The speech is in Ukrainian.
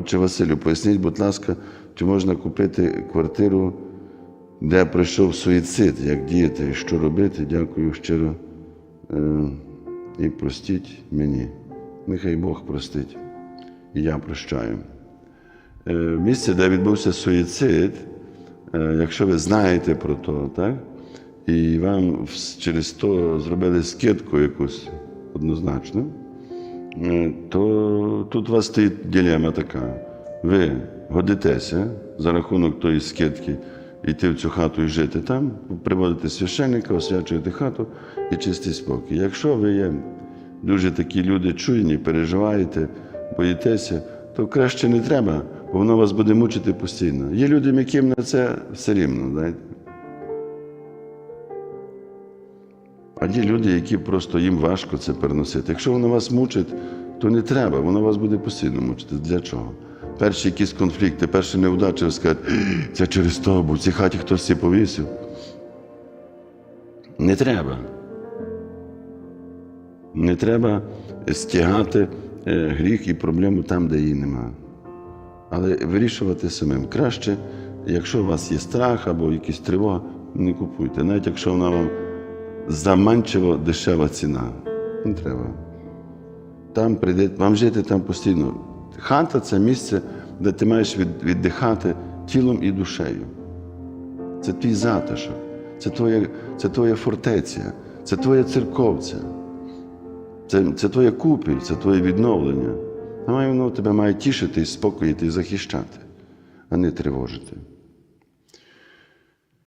Отче Василю, поясніть, будь ласка, чи можна купити квартиру, де пройшов суїцид, як діяти і що робити? Дякую щиро. Е, і простіть мені. Нехай Бог простить. І я прощаю. Е, місце, де відбувся суїцид, е, якщо ви знаєте про то, так? і вам через то зробили скидку якусь однозначно, то тут у вас стоїть дилема така. Ви годитеся за рахунок тої скидки йти в цю хату і жити там, приводити священника, освячувати хату і чистий спокій. Якщо ви є дуже такі люди чуйні, переживаєте, боїтеся, то краще не треба, бо воно вас буде мучити постійно. Є людям, яким на це все рівно. Знаєте? А є люди, які просто їм важко це переносити. Якщо воно вас мучить, то не треба, воно вас буде постійно мучити. Для чого? Перші якісь конфлікти, перші неудачі, ви скажете, це через то, бо в цій хаті хтось це повісив. Не треба. Не треба стягати е, гріх і проблему там, де її нема. Але вирішувати самим. Краще, якщо у вас є страх або якісь тривога, не купуйте. Навіть якщо вона вам заманчиво дешева ціна. Не треба. Там прийде, вам жити там постійно. Хата це місце, де ти маєш віддихати тілом і душею. Це твій затишок, це твоя, це твоя фортеця, це твоя церковця, це, це твоя купіль, це твоє відновлення. А воно тебе має тішити спокоїти і захищати, а не тривожити.